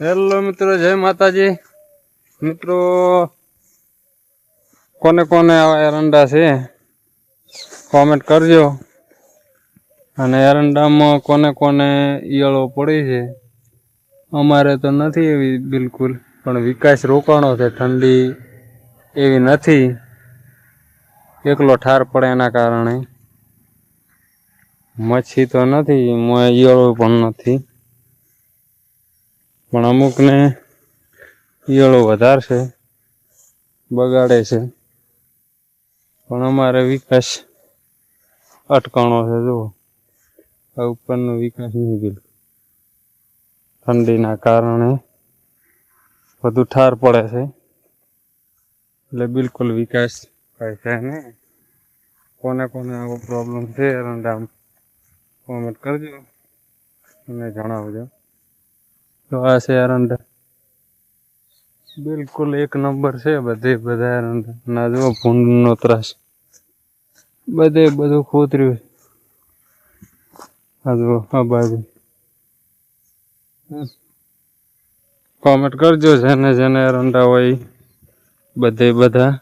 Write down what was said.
Hello મિત્રો, જય માતાજી. મિત્રો, કોને કોને આવા એરંડા છે કોમેન્ટ કરજો. અને એરંડામાં કોને કોને ઈયળો પડી છે, અમારે તો નથી એવી બિલકુલ, પણ વિકાસ રોકાણો છે, ઠંડી એવી નથી. એકલો ઠાર પડે એના કારણે. મચ્છી તો નથી ઈયળો પણ નથી. પણ અમુકને ઈયળો વધારે છે, બગાડે છે. પણ અમારે વિકાસ અટકણો છે, જુઓ. આ ઉપરનો વિકાસ નહીં બિલકુલ ઠંડીના કારણે વધુ ઠાર પડે છે. એટલે બિલકુલ વિકાસ થાય છે ને. કોને કોને આવો પ્રોબ્લેમ છે એરંડામ કોમેન્ટ કરજો અને જણાવજો. તો આ છે એરંડા. બિલકુલ એક નંબર છે બધે બધા એરંડા. ના જો ભૂંડનો ત્રાસ. બધે બધું ખોતર્યું. આ જો આ બાજુ. કોમેન્ટ કરજો જેને જેને એરંડા હોય. બધે બધા.